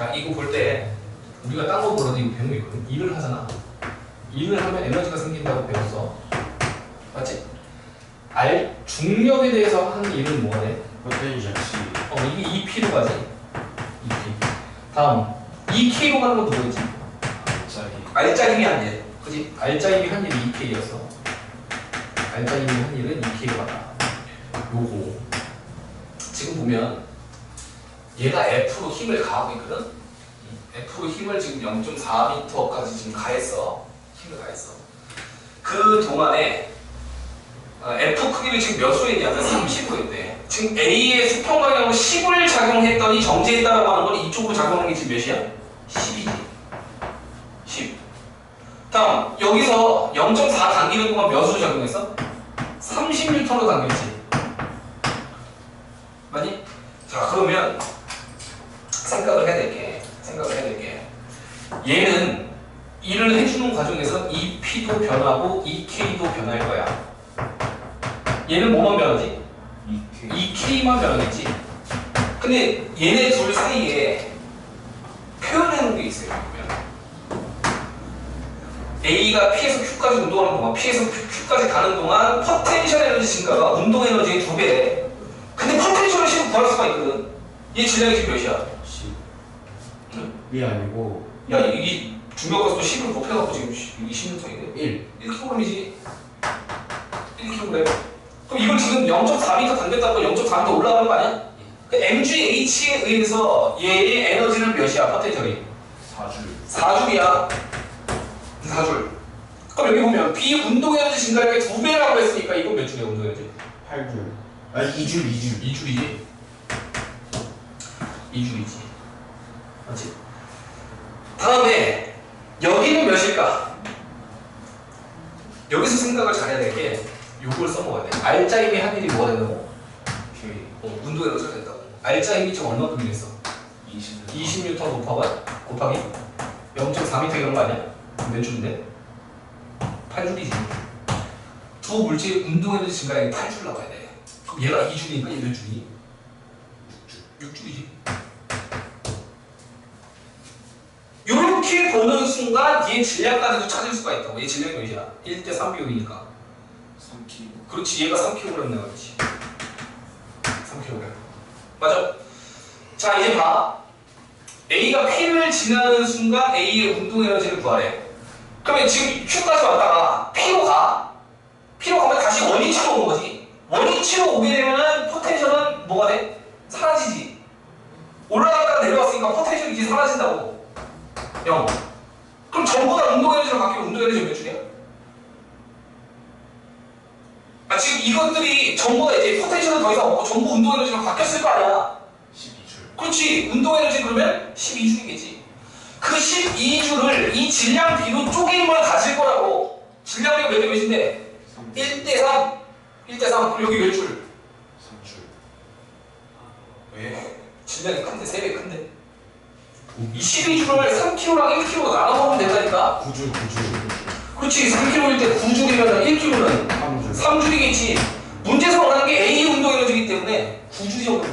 자, 이거 볼 때 우리가 딴 거 보러도 이거 배운 거 있거든. 일을 하잖아. 일을 하면 에너지가 생긴다고 배웠어. 맞지? 알 중력에 대해서 하는 일은 돼? 포텐셜 C 어, 이게 2P로 가지. 2P. 다음 2K로 가는 것도 뭐였지? 알짜임이 한 일. 그지? 알짜임이 한 일이 2K였어. 알짜임이 한 일은 2K로 가다. 요거. 지금 보면 얘가 F로 힘을 가하고 있거든? F로 힘을 지금 0.4m까지 지금 가했어. 힘을 가했어. 그 동안에 어, F 크기를 지금 몇 수했냐면 30호였대. 지금 A의 수평 방향으로 10을 작용했더니 정지했다라고 하는 건 이쪽으로 작용하는 게 지금 몇이야? 10이지. 10. 다음 여기서 0.4 당기는 동안 몇으로 작용했어? 30N로 당겼지. 맞니? 자 그러면 생각을 해야 될게 생각을 해야 될게 얘는 일을 해주는 과정에서 이 P도 변하고 이 K도 변할 거야. 얘는 뭐만 변하지? EK 이 K만 변하겠지. 근데 얘네 둘 사이에 표현해놓은 게 있어요. 보면. A가 P에서 Q까지 운동하는 동안, P에서 Q, Q까지 가는 동안 포텐셜 에너지 증가가 운동 에너지의 두 배래. 근데 포텐셜을 지금 구할 수가 있거든. 얘 질량이 지금 몇이야? C 응? 이 아니고 야, 이 중력가스도 10을 곱해갖고 지금 이게 16통이네. 1 1kg이지. 1kg. 그럼 이걸 지금 0.4m 당겼다고 0.4m 올라가는 거 아니야? 그 mgh에 의해서 얘의 에너지는 몇이야? 포텐셜이? 4줄 4줄이야. 4줄. 그럼 여기 보면 B 운동 에너지 증가량의 두 배라고 했으니까 이건 몇 줄이야 운동 에너지? 8줄 아 2줄 2줄 2줄이지. 2줄이지. 맞지? 다음에 여기는 몇일까? 여기서 생각을 잘해야 될 게 요걸 써먹어야 돼. 알짜임이 한 일이 뭐가 된다고? K 어, 운동 에너지가 된다고. 알짜임이 지금 얼마큼 이랬어? 20 20N 곱하기 곱하기 0.4m 이런 거 아니야? 몇 줄인데? 8줄이지. 두 물질 운동 에너지 증가량이 8줄 나와야 돼. 그럼 얘가 2줄이니까 얘 몇 줄이니? 6줄. 6줄이지. 이렇게 보는 순간 얘 질량까지도 찾을 수가 있다고. 얘 질량이 몇이야? 1대 3 비율이니까. 3kg 그렇지. 얘가 3kg 나왔지. 3kg. 맞아. 자 이제 봐. A가 P를 지나는 순간 A의 운동 에너지를 구하래. 그러면 지금 Q까지 왔다가 P로 가. P로 가면 다시 원위치로 오는 거지. 원위치로 오게 되면은 포텐셜은 뭐가 돼? 사라지지. 올라갔다가 내려왔으니까 포텐셜이 이제 사라진다고. 0. 그럼 전부 다 운동 에너지로 바뀌면 운동 에너지 몇 줄이야? 아 지금 이것들이 전부 다 이제 포텐셜은 더 이상 없고 전부 운동 에너지로 바뀌었을 거 아니야. 12줄 그렇지. 운동 에너지 그러면 12줄이겠지. 그 12줄을 이 질량 비로 쪼개면 가질 거라고. 질량 비가 몇대 몇인데? 3줄 1대 3. 1대 3. 그럼 여기 몇 줄? 3줄 왜? 질량이 큰데 3배 큰데. 이 12줄을 3kg랑 1kg 나눠 먹으면 된다니까. 9줄 9줄 그렇지. 3kg일 때 9줄이면 1kg는 3줄 3줄이겠지. 문제에서 원하는 게 A 운동 에너지이기 때문에 9줄이 정도